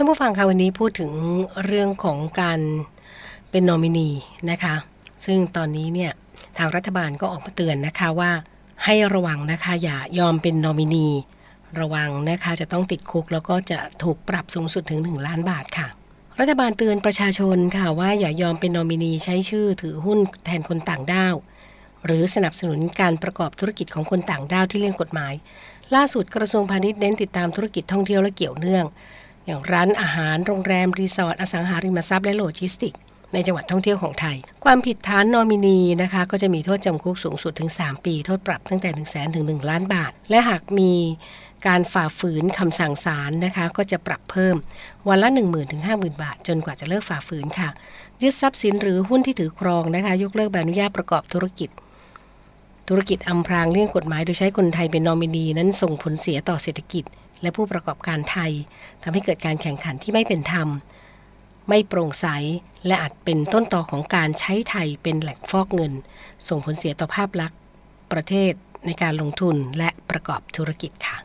ท่านผู้ฟังคะวันนี้พูดถึงเรื่องของการเป็นนอมินีนะคะ ซึ่งตอนนี้เนี่ยทางรัฐบาลก็ออกมาเตือนนะคะว่าให้ระวังนะคะอย่ายอมเป็นนอมินี ระวังนะคะจะต้องติดคุกแล้วก็จะถูกปรับสูงสุดถึง 1 ล้านบาทค่ะ รัฐบาลเตือนประชาชนค่ะว่าอย่ายอมเป็นนอมินีใช้ชื่อถือหุ้นแทนคนต่างด้าว หรือสนับสนุนการประกอบธุรกิจของคนต่างด้าวที่เลี่ยงกฎหมาย ล่าสุดกระทรวงพาณิชย์เน้นติดตามธุรกิจท่องเที่ยวและเกี่ยวเนื่อง อย่างร้านอาหารโรงแรม รีสอร์ทอสังหาริมทรัพย์และโลจิสติกส์ในจังหวัดท่องเที่ยวของไทย ความผิดฐานนอมินีนะคะ ก็จะมีโทษจำคุกสูงสุดถึง 3 ปี โทษปรับตั้งแต่ 1 0 0 0 0แสนถึง 1 ล้านบาท และหากมีการฝ่าฝืนคำสั่งศาลนะคะ ก็จะปรับเพิ่มวันละ 1 0,000ถึง50,000 บาท จนกว่าจะเลิกฝ่าฝืนค่ะ ยึดทรัพย์สินหรือหุ้นที่ถือครองนะคะ ยกเลิกใบอนุญาตประกอบธุรกิจ ธุรกิจอำพรางเลี่ยงกฎหมายโดยใช้คนไทยเป็นนอมินีนั้นส่งผลเสียต่อเศรษฐกิจ และผู้ประกอบการไทยทำให้เกิดการแข่งขันที่ไม่เป็นธรรม ไม่โปร่งใส และอาจเป็นต้นตอของการใช้ไทยเป็นแหล่งฟอกเงิน ส่งผลเสียต่อภาพลักษณ์ ประเทศในการลงทุนและประกอบธุรกิจค่ะ